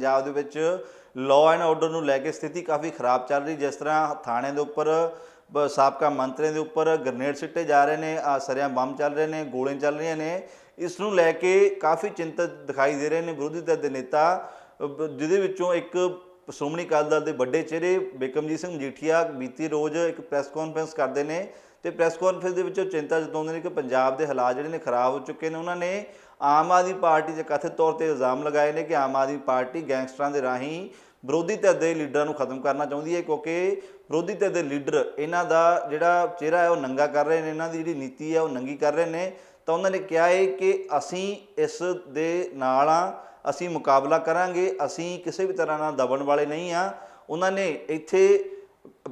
ਪੰਜਾਬ ਦੇ ਵਿੱਚ law and order ਨੂੰ ਲੈ ਕੇ ਸਥਿਤੀ ਕਾਫੀ ਖਰਾਬ ਚੱਲ ਰਹੀ, ਜਿਸ ਤਰ੍ਹਾਂ ਥਾਣੇ ਦੇ ਉੱਪਰ ਸਾਬਕਾ ਮੰਤਰੀਆਂ ਦੇ ਉੱਪਰ ਗ੍ਰਨੇਡ ਸਿੱਟੇ ਜਾ ਰਹੇ ਨੇ, ਆ ਸਰਿਆਂ ਬੰਬ ਚੱਲ ਰਹੇ ਨੇ, ਗੋਲੀਆਂ ਚੱਲ ਰਹੀਆਂ ਨੇ। ਇਸ ਨੂੰ ਲੈ ਕੇ ਕਾਫੀ ਚਿੰਤਤ ਦਿਖਾਈ ਦੇ ਰਹੇ ਨੇ ਵਿਰੋਧੀ ਧਿਰ ਦੇ ਨੇਤਾ ਜਿਹਦੇ ਵਿੱਚੋਂ ਇੱਕ ਸ਼੍ਰੋਮਣੀ ਅਕਾਲੀ ਦਲ ਦੇ ਵੱਡੇ ਚਿਹਰੇ ਬਿਕਮਜੀਤ ਸਿੰਘ ਮਜੀਠੀਆ ਬੀਤੀ ਰੋਜ਼ ਇੱਕ ਪ੍ਰੈਸ ਕਾਨਫਰੰਸ ਕਰਦੇ ਨੇ ਤੇ ਪ੍ਰੈਸ ਕਾਨਫਰੰਸ ਦੇ ਵਿੱਚ ਉਹ ਚਿੰਤਾ ਜਤਾਉਂਦੇ ਨੇ ਕਿ ਪੰਜਾਬ ਦੇ ਹਾਲਾਤ ਜਿਹੜੇ ਨੇ ਖਰਾਬ ਹੋ ਚੁੱਕੇ ਨੇ। ਉਹਨਾਂ ਨੇ ਆਮ ਆਦਮੀ ਪਾਰਟੀ ਦੇ ਕਥਿਤ ਤੌਰ ਤੇ ਇਲਜ਼ਾਮ ਲਗਾਏ ਨੇ ਕਿ ਆਮ ਆਦਮੀ ਪਾਰਟੀ ਗੈਂਗਸਟਰਾਂ ਦੇ ਰਾਹੀਂ ਵਿਰੋਧੀ ਧਿਰ ਦੇ ਲੀਡਰਾਂ ਨੂੰ ਖਤਮ ਕਰਨਾ ਚਾਹੁੰਦੀ ਹੈ, ਕਿਉਂਕਿ ਵਿਰੋਧੀ ਧਿਰ ਦੇ ਲੀਡਰ ਇਹਨਾਂ ਦਾ ਜਿਹੜਾ ਚਿਹਰਾ ਹੈ, ਉਹ ਨੰਗਾ ਕਰ ਰਹੇ ਨੇ, ਇਹਨਾਂ ਦੀ ਜਿਹੜੀ ਨੀਤੀ ਹੈ, ਉਹ ਨੰਗੀ ਕਰ ਰਹੇ ਨੇ। ਤਾਂ ਉਹਨਾਂ ਨੇ ਕਿਹਾ ਹੈ ਕਿ ਅਸੀਂ ਇਸ ਦੇ ਨਾਲ ਆ, ਅਸੀਂ ਮੁਕਾਬਲਾ ਕਰਾਂਗੇ, ਅਸੀਂ ਕਿਸੇ ਵੀ ਤਰ੍ਹਾਂ ਨਾਲ ਦਬਣ ਵਾਲੇ ਨਹੀਂ ਆ। ਉਹਨਾਂ ਨੇ ਇੱਥੇ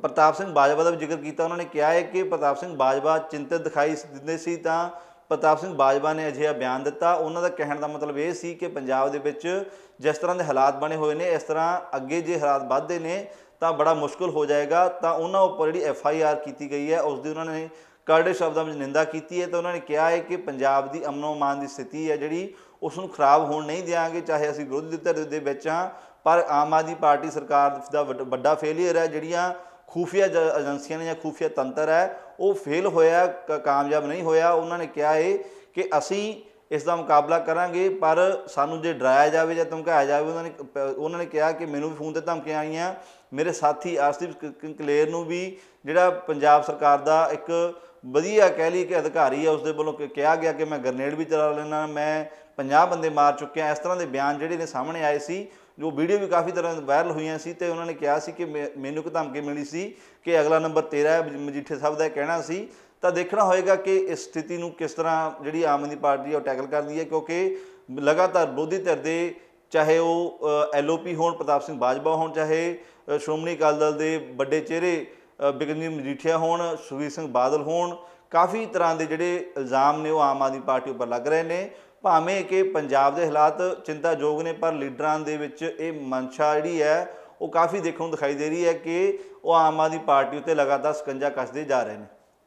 ਪ੍ਰਤਾਪ ਸਿੰਘ ਬਾਜਵਾ ਦਾ ਵੀ ਜ਼ਿਕਰ ਕੀਤਾ। ਉਹਨਾਂ ਨੇ ਕਿਹਾ ਹੈ ਕਿ ਪ੍ਰਤਾਪ ਸਿੰਘ ਬਾਜਵਾ ਚਿੰਤਤ ਦਿਖਾਈ ਦਿੰਦੇ ਸੀ ਤਾਂ ਪ੍ਰਤਾਪ ਸਿੰਘ ਬਾਜਵਾ ਨੇ ਅਜਿਹਾ ਬਿਆਨ ਦਿੱਤਾ। ਉਹਨਾਂ ਦਾ ਕਹਿਣ ਦਾ ਮਤਲਬ ਇਹ ਸੀ ਕਿ ਪੰਜਾਬ ਦੇ ਵਿੱਚ ਜਿਸ ਤਰ੍ਹਾਂ ਦੇ ਹਾਲਾਤ ਬਣੇ ਹੋਏ ਨੇ, ਇਸ ਤਰ੍ਹਾਂ ਅੱਗੇ ਜੇ ਹਾਲਾਤ ਵੱਧਦੇ ਨੇ, ਤਾਂ ਬੜਾ ਮੁਸ਼ਕਲ ਹੋ ਜਾਏਗਾ। ਤਾਂ ਉਹਨਾਂ ਉੱਪਰ ਜਿਹੜੀ ਐਫ ਆਈ ਆਰ ਕੀਤੀ ਗਈ ਹੈ, ਉਸ ਦੀ ਉਹਨਾਂ ਨੇ ਕਰੜੇ ਸ਼ਬਦਾਂ ਵਿੱਚ ਨਿੰਦਾ ਕੀਤੀ ਹੈ। ਤਾਂ ਉਹਨਾਂ ਨੇ ਕਿਹਾ ਹੈ ਕਿ ਪੰਜਾਬ ਦੀ ਅਮਨੋ ਮਾਨ ਦੀ ਸਥਿਤੀ ਹੈ ਜਿਹੜੀ, ਉਸ ਨੂੰ ਖਰਾਬ ਹੋਣ ਨਹੀਂ ਦਿਆਂਗੇ, ਚਾਹੇ ਅਸੀਂ ਵਿਰੋਧੀ ਧਿਰ ਦੇ ਵਿੱਚ ਹਾਂ, ਪਰ ਆਮ ਆਦਮੀ ਪਾਰਟੀ ਸਰਕਾਰ ਦਾ ਵੱਡ- ਵੱਡਾ ਫੇਲਿਅਰ ਹੈ, ਜਿਹੜੀਆਂ ਖੂਫੀਆ ਜ- ਏਜੰਸੀਆਂ ਨੇ ਜਾਂ ਖੂਫੀਆ ਤੰਤਰ ਹੈ, ਉਹ ਫੇਲ ਹੋਇਆ, ਕ- ਕਾਮਯਾਬ ਨਹੀਂ ਹੋਇਆ, ਉਹਨਾਂ ਨੇ ਕਿਹਾ ਹੈ ਕਿ ਅਸੀਂ ਇਸ ਦਾ ਮੁਕਾਬਲਾ ਕਰਾਂਗੇ, ਪਰ ਸਾਨੂੰ ਜੇ ਡਰਾਇਆ ਜਾਵੇ ਜਾਂ ਧਮਕਾਇਆ ਜਾਵੇ, ਉਹਨਾਂ ਨੇ ਉਹਨਾਂ ਨੇ ਕਿਹਾ ਕਿ ਮੈਨੂੰ ਵੀ ਫੋਨ ਤੇ ਧਮਕੀਆਂ ਆਈਆਂ। ਮੇਰੇ ਸਾਥੀ ਆਰਸੀਪ ਕਲੇਰ ਨੂੰ ਵੀ ਜਿਹੜਾ ਪੰਜਾਬ ਸਰਕਾਰ ਦਾ ਇੱਕ ਵਧੀਆ ਕਹਿ ਲਈ ਕਿ ਅਧਿਕਾਰੀ ਹੈ ਉਸ ਦੇ ਵੱਲੋਂ ਕਿਹਾ ਗਿਆ ਕਿ ਮੈਂ ਗਰਨੇਡ ਵੀ ਚਲਾ ਲੈਣਾ ਮੈਂ 50 ਬੰਦੇ ਮਾਰ ਚੁੱਕਿਆ ਇਸ ਤਰ੍ਹਾਂ ਦੇ ਬਿਆਨ ਜਿਹੜੇ ਨੇ ਸਾਹਮਣੇ ਆਏ ਸੀ ਜੋ ਵੀਡੀਓ ਵੀ ਕਾਫੀ ਤਰ੍ਹਾਂ ਵਾਇਰਲ ਹੋਈਆਂ ਸੀ ਤੇ ਉਹਨਾਂ ਨੇ ਕਿਹਾ ਸੀ ਕਿ ਮੈ- ਮੈਨੂੰ ਇੱਕ ਧਮਕੀ ਮਿਲੀ ਸੀ ਕਿ ਅਗਲਾ ਨੰਬਰ ਤੇਰਾ ਹੈ ਮਜੀਠੇ ਸਾਹਿਬ ਦਾ ਕਹਿਣਾ ਸੀ। ਤਾਂ ਦੇਖਣਾ ਹੋਏਗਾ ਕਿ ਇਸ ਸਥਿਤੀ ਨੂੰ ਕਿਸ ਤਰ੍ਹਾਂ ਜਿਹੜੀ ਆਮ ਆਦਮੀ ਪਾਰਟੀ ਉਹ ਟੈਕਲ ਕਰਦੀ ਹੈ ਕਿਉਂਕਿ ਲਗਾਤਾਰ ਵਿਰੋਧੀ ਧਿਰ ਦੇ ਚਾਹੇ ਉਹ ਐਲਓਪੀ ਹੋਣ ਪ੍ਰਤਾਪ ਸਿੰਘ ਬਾਜਵਾ ਹੋਣ ਚਾਹੇ ਸ਼੍ਰੋਮਣੀ ਅਕਾਲੀ ਦਲ ਦੇ ਵੱਡੇ ਚਿਹਰੇ ਅ, ਮਜੀਠੀਆ ਹੋਣ ਸੁਖਬੀਰ ਸਿੰਘ ਬਾਦਲ ਹੋਣ ਕਾਫੀ ਤਰ੍ਹਾਂ ਦੇ ਜਿਹੜੇ ਇਲਜ਼ਾਮ ਨੇ ਉਹ ਆਮ ਆਦਮੀ ਪਾਰਟੀ ਉੱਪਰ ਲੱਗ ਰਹੇ ਨੇ। ਭਾਵੇਂ ਕਿ ਪੰਜਾਬ ਦੇ ਹਾਲਾਤ ਚਿੰਤਾਯੋਗ ਨੇ, ਪਰ ਲੀਡਰਾਂ ਦੇ ਵਿੱਚ ਇਹ ਮਨਸ਼ਾ ਜਿਹੜੀ ਹੈ, ਉਹ ਕਾਫੀ ਦੇਖਣ ਨੂੰ ਦਿਖਾਈ ਦੇ ਰਹੀ ਹੈ ਕਿ ਉਹ ਆਮ ਆਦਮੀ ਪਾਰਟੀ ਉੱਤੇ ਲਗਾਤਾਰ ਸਕੰਜਾ ਕੱਸਦੇ ਜਾ ਰਹੇ ਨੇ।